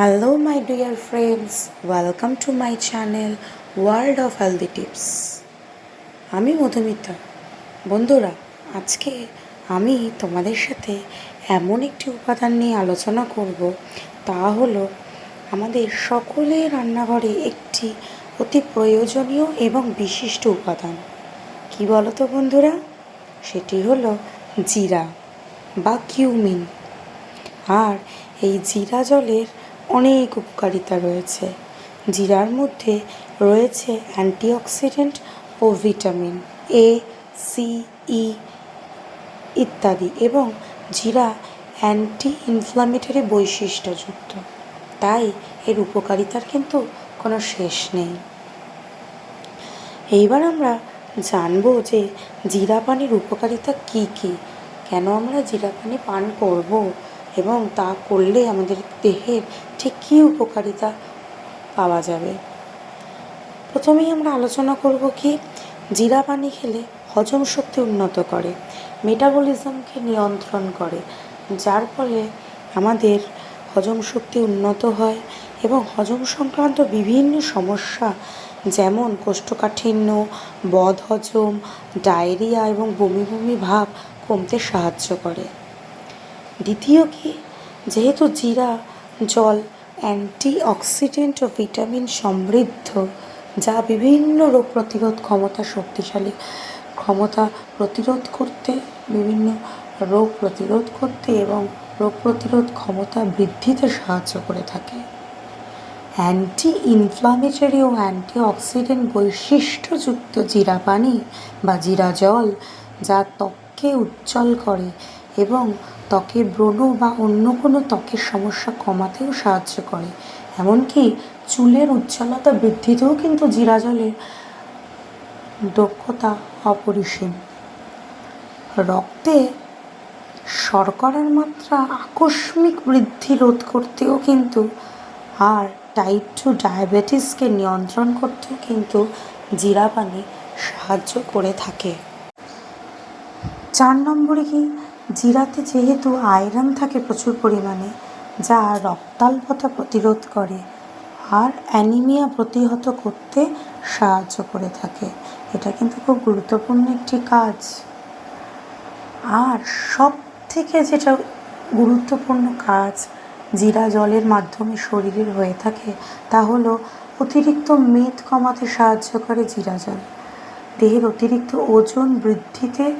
Hello my dear friends welcome to my channel world of healthy tips আমি মধুমিতা। বন্ধুরা, আজকে আমি তোমাদের সাথে এমন একটি উপাদান নিয়ে আলোচনা করব, তা হলো আমাদের সকলের রান্নাঘরে একটি অতি প্রয়োজনীয় এবং বিশিষ্ট উপাদান। কি বলো তো বন্ধুরা? সেটি হলো জিরা বা কিউমিন। আর এই জিরা জলের অনেক উপকারিতা রয়েছে। জিরার মধ্যে রয়েছে অ্যান্টিঅক্সিডেন্ট ও ভিটামিন এ সি ই ইত্যাদি এবং জিরা অ্যান্টি ইনফ্লামেটরি বৈশিষ্ট্যযুক্ত। তাই এর উপকারিতার কিন্তু কোনো শেষ নেই। এইবার আমরা জানব যে জিরা পানির উপকারিতা কি কি? কেন আমরা জিরা পানি পান করব? এবং তা করলে আমাদের দেহের ঠিক কী উপকারিতা পাওয়া যাবে। প্রথমেই আমরা আলোচনা করব কি জিরা পানি খেলে হজম শক্তি উন্নত করে মেটাবলিজমকে নিয়ন্ত্রণ করে, যার ফলে আমাদের হজম শক্তি উন্নত হয় এবং হজম সংক্রান্ত বিভিন্ন সমস্যা যেমন কোষ্ঠকাঠিন্য, বদহজম, ডায়রিয়া এবং বমি বমি ভাব কমতে সাহায্য করে। দ্বিতীয় কি? যেহেতু জিরা, জল অ্যান্টি অক্সিডেন্ট ও ভিটামিন সমৃদ্ধ, যা বিভিন্ন রোগ প্রতিরোধ ক্ষমতা শক্তিশালী। ক্ষমতা প্রতিরোধ করতে, বিভিন্ন রোগ প্রতিরোধ করতে এবং রোগ প্রতিরোধ ক্ষমতা বৃদ্ধিতে সাহায্য করে থাকে। অ্যান্টি ইনফ্লামেটরি ও অ্যান্টি অক্সিডেন্ট বৈশিষ্ট্যযুক্ত জিরা পানি বা জিরা জল, যা ত্বককে উজ্জ্বল করে এবং ত্বকে ব্রণ বা অন্য কোনো ত্বকের সমস্যা কমাতেও সাহায্য করে। এমনকি চুলের উজ্জ্বলতা বৃদ্ধিতেও কিন্তু জিরা জলের দক্ষতা অপরিসীম। রক্তে শর্করার মাত্রা আকস্মিক বৃদ্ধি রোধ করতেও কিন্তু আর টাইপ টু ডায়াবেটিসকে নিয়ন্ত্রণ করতেও কিন্তু জিরা পানি সাহায্য করে থাকে। চার নম্বরে কি? জিরাতে যেহেতু আয়রন থাকে প্রচুর পরিমাণে, যা রক্তাল্পতা প্রতিরোধ করে আর অ্যানিমিয়া প্রতিহত করতে সাহায্য করে থাকে। এটা কিন্তু খুব গুরুত্বপূর্ণ একটি কাজ। আর সব থেকে যেটা গুরুত্বপূর্ণ কাজ জিরা জলের মাধ্যমে শরীরের হয়ে থাকে, তা হলো অতিরিক্ত মেদ কমাতে সাহায্য করে জিরা জল। দেহের অতিরিক্ত ওজন বৃদ্ধিতে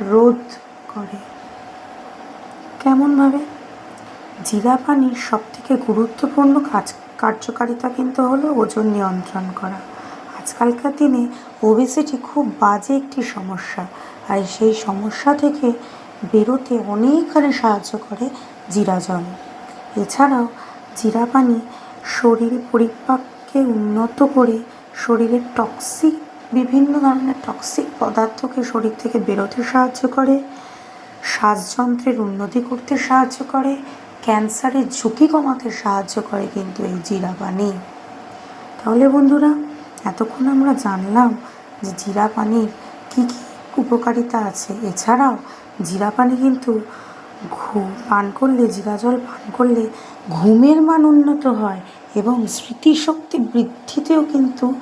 রোধ করে। কেমনভাবে? জিরা পানির সবথেকে গুরুত্বপূর্ণ কাজ, কার্যকারিতা কিন্তু হলো ওজন নিয়ন্ত্রণ করা। আজকালকার দিনে ওবেসিটি খুব বাজে একটি সমস্যা, আর সেই সমস্যা থেকে বেরোতে অনেকখানি সাহায্য করে জিরা জল এছাড়াও জিরা পানি শরীর পরিপাককে উন্নত করে শরীরের টক্সিক বিভিন্ন ধরনের টক্সিক পদার্থকে শরীর থেকে বেরোতে সাহায্য করে। শ্বাসযন্ত্রের উন্নতি করতে সাহায্য করে, ক্যান্সারের ঝুঁকি কমাতে সাহায্য করে কিন্তু এই জিরা পানি তাহলে বন্ধুরা, এতক্ষণ আমরা জানলাম যে জিরা পানির কী কী উপকারিতা আছে। এছাড়াও জিরা পানি কিন্তু ঘুম পান করলে জিরা জল পান করলে ঘুমের মান উন্নত হয় এবং স্মৃতিশক্তি বৃদ্ধিতেও কিন্তু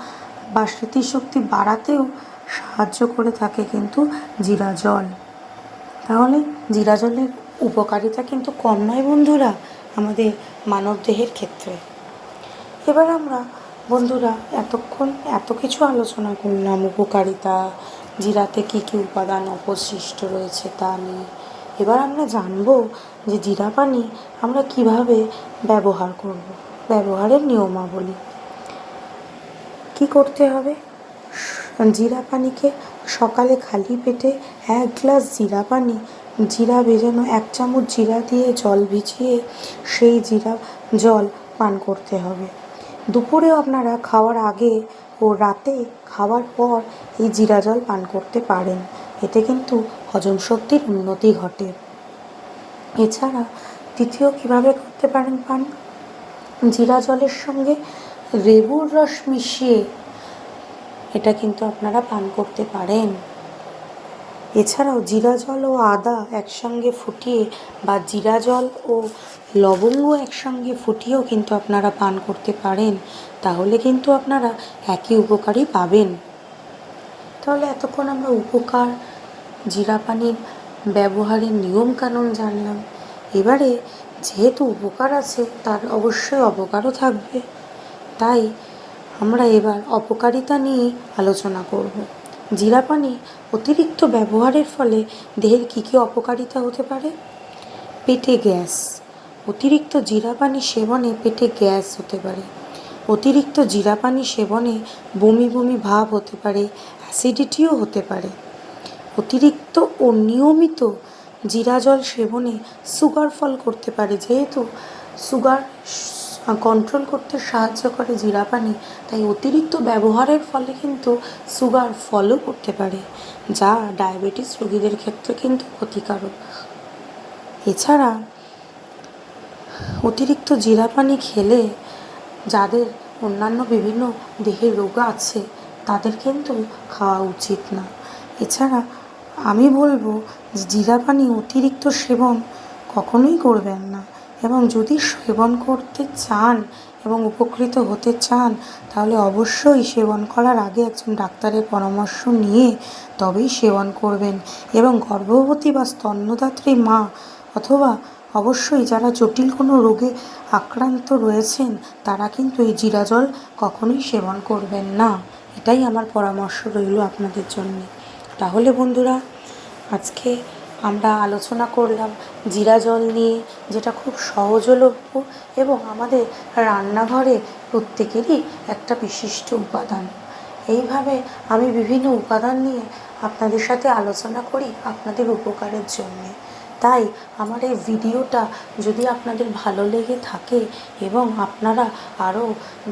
বা স্মৃতিশক্তি বাড়াতেও সাহায্য করে থাকে কিন্তু জিরা জল তাহলে জিরা জলের উপকারিতা কিন্তু কম নয় বন্ধুরা, আমাদের মানবদেহের ক্ষেত্রে। এবার আমরা বন্ধুরা এতক্ষণ এত কিছু আলোচনা করলাম, উপকারিতা, জিরাতে কী কী উপাদান অবশিষ্ট রয়েছে তা নিয়ে। এবার আমরা জানব যে জিরা পানি আমরা কীভাবে ব্যবহার করব, ব্যবহারের নিয়মাবলী। কি করতে হবে? জিরা পানিকে সকালে খালি পেটে এক গ্লাস জিরা পানি। জিরা ভেজানো এক চামচ জিরা দিয়ে জল ভিজিয়ে সেই জিরা, জল পান করতে হবে। দুপুরেও আপনারা খাওয়ার আগে ও রাতে খাওয়ার পর এই জিরা জল পান করতে পারেন। এতে কিন্তু হজম শক্তির উন্নতি ঘটে। এছাড়া তৃতীয় কীভাবে করতে পারেন পান? জিরা জলের সঙ্গে লেবুর রস মিশিয়ে এটা কিন্তু আপনারা পান করতে পারেন। এছাড়াও জিরা জল ও আদা একসঙ্গে ফুটিয়ে বা জিরা জল ও লবঙ্গ একসঙ্গে ফুটিয়েও কিন্তু আপনারা পান করতে পারেন। তাহলে কিন্তু আপনারা একই উপকারই পাবেন। তাহলে এতক্ষণ আমরা উপকার, জিরা পানির ব্যবহারের নিয়মকানুন জানলাম। এবারে যেহেতু উপকার আছে, তার অবশ্যই অপকারও থাকবে। তাই আমরা এবার অপকারিতা নিয়ে আলোচনা করব। জিরা পানি অতিরিক্ত ব্যবহারের ফলে দেহের কী কী অপকারিতা হতে পারে? পেটে গ্যাস অতিরিক্ত জিরা পানি সেবনে পেটে গ্যাস হতে পারে। অতিরিক্ত জিরা পানি সেবনে বমি বমি ভাব হতে পারে, অ্যাসিডিটিও হতে পারে। অতিরিক্ত ও নিয়মিত জিরা জল সেবনে সুগার ফল করতে পারে, যেহেতু সুগার কন্ট্রোল করতে সাহায্য করে জিরা পানি তাই অতিরিক্ত ব্যবহারের ফলে কিন্তু সুগার ফলও করতে পারে, যা ডায়াবেটিস রোগীদের ক্ষেত্রে কিন্তু ক্ষতিকারক। এছাড়া অতিরিক্ত জিরা পানি খেলে যাদের অন্যান্য বিভিন্ন দেহের রোগ আছে, তাদের কিন্তু খাওয়া উচিত না। এছাড়া আমি বলব জিরা পানি অতিরিক্ত সেবন কখনোই করবেন না। এবং যদি সেবন করতে চান এবং উপকৃত হতে চান, তাহলে অবশ্যই সেবন করার আগে একজন ডাক্তারের পরামর্শ নিয়ে তবেই সেবন করবেন। এবং গর্ভবতী বা স্তন্যদাত্রী মা অথবা অবশ্যই যারা জটিল কোনো রোগে আক্রান্ত রয়েছেন, তারা কিন্তু এই জিরা জল কখনোই সেবন করবেন না। এটাই আমার পরামর্শ রইল আপনাদের জন্য। তাহলে বন্ধুরা, আজকে আমরা আলোচনা করলাম জিরা জল নিয়ে, যেটা খুব সহজলভ্য এবং আমাদের রান্নাঘরে প্রত্যেকেরই একটা বিশিষ্ট উপাদান। এইভাবে আমি বিভিন্ন উপাদান নিয়ে আপনাদের সাথে আলোচনা করি আপনাদের উপকারের জন্যে। তাই আমার এই ভিডিওটা যদি আপনাদের ভালো লেগে থাকে এবং আপনারা আরও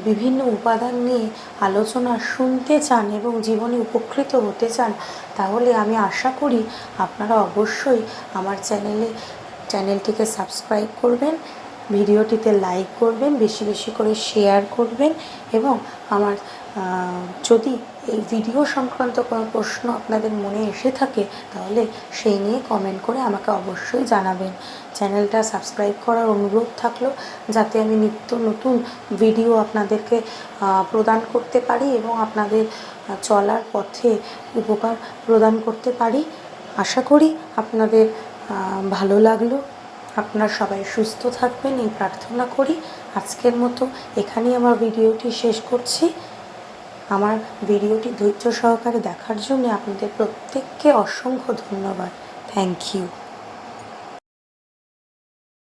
বিভিন্ন উপাদান নিয়ে আলোচনা শুনতে চান এবং জীবনে উপকৃত হতে চান, তাহলে আমি আশা করি আপনারা অবশ্যই আমার চ্যানেলে, চ্যানেলটিকে সাবস্ক্রাইব করবেন ভিডিওটিতে লাইক করবেন, বেশি বেশি করে শেয়ার করবেন এবং আমার যদি এই ভিডিও সংক্রান্ত কোনো প্রশ্ন আপনাদের মনে এসে থাকে, তাহলে সেই নিয়ে কমেন্ট করে আমাকে অবশ্যই জানাবেন। চ্যানেলটা সাবস্ক্রাইব করার অনুরোধ থাকল, যাতে আমি নিত্য নতুন ভিডিও আপনাদেরকে প্রদান করতে পারি এবং আপনাদের চলার পথে উপকার প্রদান করতে পারি। আশা করি আপনাদের ভালো লাগল। আপনারা সবাই সুস্থ থাকবেন, এই প্রার্থনা করি। আজকের মতো এখানেই আমার ভিডিওটি শেষ করছি। আমার ভিডিওটি ধৈর্য সহকারে দেখার জন্য আপনাদের প্রত্যেককে অসংখ্য ধন্যবাদ। Thank you